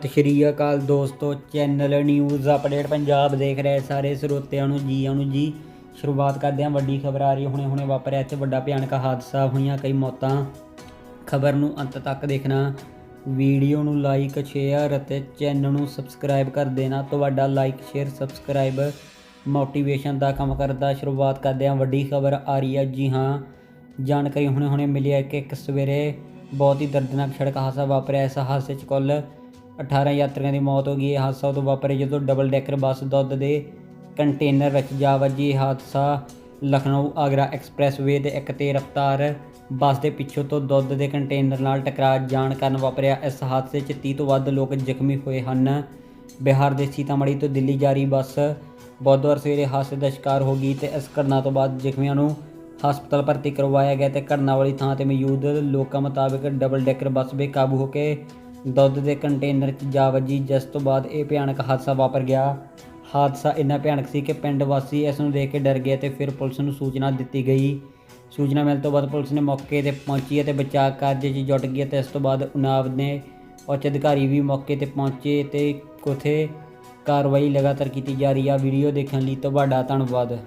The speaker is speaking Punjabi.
ਸਤਿ ਸ਼੍ਰੀ ਅਕਾਲ ਦੋਸਤੋ ਚੈਨਲ ਨਿਊਜ਼ ਅਪਡੇਟ ਪੰਜਾਬ ਦੇਖ ਰਹੇ ਸਾਰੇ ਸਰੋਤਿਆਂ ਨੂੰ ਜੀ ਆਇਆਂ ਨੂੰ ਜੀ। ਸ਼ੁਰੂਆਤ ਕਰਦੇ ਹਾਂ, ਵੱਡੀ ਖਬਰ ਆ ਰਹੀ ਹੈ ਹੁਣੇ ਹੁਣੇ ਵਾਪਰਿਆ ਇੱਥੇ ਵੱਡਾ ਭਿਆਨਕ ਹਾਦਸਾ ਹੋਈਆਂ ਕਈ ਮੌਤਾਂ। ਖਬਰ ਨੂੰ ਅੰਤ ਤੱਕ ਦੇਖਣਾ, ਵੀਡੀਓ ਨੂੰ ਲਾਈਕ ਸ਼ੇਅਰ ਅਤੇ ਚੈਨਲ ਨੂੰ ਸਬਸਕ੍ਰਾਈਬ ਕਰ ਦੇਣਾ। ਤੁਹਾਡਾ ਲਾਈਕ ਸ਼ੇਅਰ ਸਬਸਕ੍ਰਾਈਬ ਮੋਟੀਵੇਸ਼ਨ ਦਾ ਕੰਮ ਕਰਦਾ। ਸ਼ੁਰੂਆਤ ਕਰਦੇ ਹਾਂ, ਵੱਡੀ ਖਬਰ ਆ ਰਹੀ ਹੈ ਜੀ ਹਾਂ। ਜਾਣਕਾਰੀ ਹੁਣੇ ਹੁਣੇ ਮਿਲੀ ਹੈ ਕਿ ਇੱਕ ਸਵੇਰੇ ਬਹੁਤ ਹੀ ਦਰਦਨਾਕ ਸੜਕ ਹਾਦਸਾ ਵਾਪਰਿਆ। ਇਸ ਹਾਦਸੇ 'ਚ ਕੁੱਲ 18 ਯਾਤਰੀਆਂ ਦੀ ਮੌਤ ਹੋ ਗਈ। ਇਹ ਹਾਦਸਾ ਉਦੋਂ ਵਾਪਰਿਆ ਜਦੋਂ ਡਬਲ ਡੈਕਰ ਬੱਸ ਦੁੱਧ ਦੇ ਕੰਟੇਨਰ ਵਿੱਚ ਜਾ ਵੱਜੀ। ਇਹ ਹਾਦਸਾ ਲਖਨਊ ਆਗਰਾ ਐਕਸਪ੍ਰੈਸਵੇ ਦੇ ਇੱਕ 'ਤੇ ਰਫ਼ਤਾਰ ਬੱਸ ਦੇ ਪਿੱਛੋਂ ਤੋਂ ਦੁੱਧ ਦੇ ਕੰਟੇਨਰ ਨਾਲ ਟਕਰਾ ਜਾਣ ਕਾਰਨ ਵਾਪਰਿਆ। ਇਸ ਹਾਦਸੇ 'ਚ 30 ਤੋਂ ਵੱਧ ਲੋਕ ਜ਼ਖਮੀ ਹੋਏ ਹਨ। ਬਿਹਾਰ ਦੇ ਸੀਤਾਮੜੀ ਤੋਂ ਦਿੱਲੀ ਜਾ ਰਹੀ ਬੱਸ ਬੁੱਧਵਾਰ ਸਵੇਰੇ ਹਾਦਸੇ ਦਾ ਸ਼ਿਕਾਰ ਹੋ ਗਈ ਤੇ ਇਸ ਘਟਨਾ ਤੋਂ ਬਾਅਦ ਜ਼ਖਮੀਆਂ ਨੂੰ ਹਸਪਤਾਲ ਭਰਤੀ ਕਰਵਾਇਆ ਗਿਆ ਤੇ ਘਟਨਾ ਵਾਲੀ ਥਾਂ ਤੇ ਮੌਜੂਦ ਲੋਕਾਂ ਮੁਤਾਬਕ ਡਬਲ ਡੈਕਰ ਬੱਸ ਬੇਕਾਬੂ ਹੋ ਕੇ ਦੁੱਧ ਦੇ ਕੰਟੇਨਰ 'ਚ ਜਾ ਵੱਜੀ, ਜਿਸ ਤੋਂ ਬਾਅਦ ਇਹ ਭਿਆਨਕ ਹਾਦਸਾ ਵਾਪਰ ਗਿਆ। ਹਾਦਸਾ ਇੰਨਾ ਭਿਆਨਕ ਸੀ ਕਿ ਪਿੰਡ ਵਾਸੀ ਇਸ ਨੂੰ ਦੇਖ ਕੇ ਡਰ ਗਏ ਤੇ ਫਿਰ ਪੁਲਿਸ ਨੂੰ ਸੂਚਨਾ ਦਿੱਤੀ ਗਈ। ਸੂਚਨਾ ਮਿਲਣ ਤੋਂ ਬਾਅਦ ਪੁਲਿਸ ਨੇ ਮੌਕੇ ਤੇ ਪਹੁੰਚੀ ਅਤੇ ਬਚਾਅ ਕਾਰਜ 'ਚ ਜੁਟ ਗਈ ਤੇ ਇਸ ਤੋਂ ਬਾਅਦ ਉਨਾਵ ਨੇ ਉੱਚ ਅਧਿਕਾਰੀ ਵੀ ਮੌਕੇ ਤੇ ਪਹੁੰਚੇ ਤੇ ਉਥੇ ਕਾਰਵਾਈ ਲਗਾਤਾਰ ਕੀਤੀ ਜਾ ਰਹੀ ਆ। ਵੀਡੀਓ ਦੇਖਣ ਲਈ ਤੁਹਾਡਾ ਧੰਨਵਾਦ।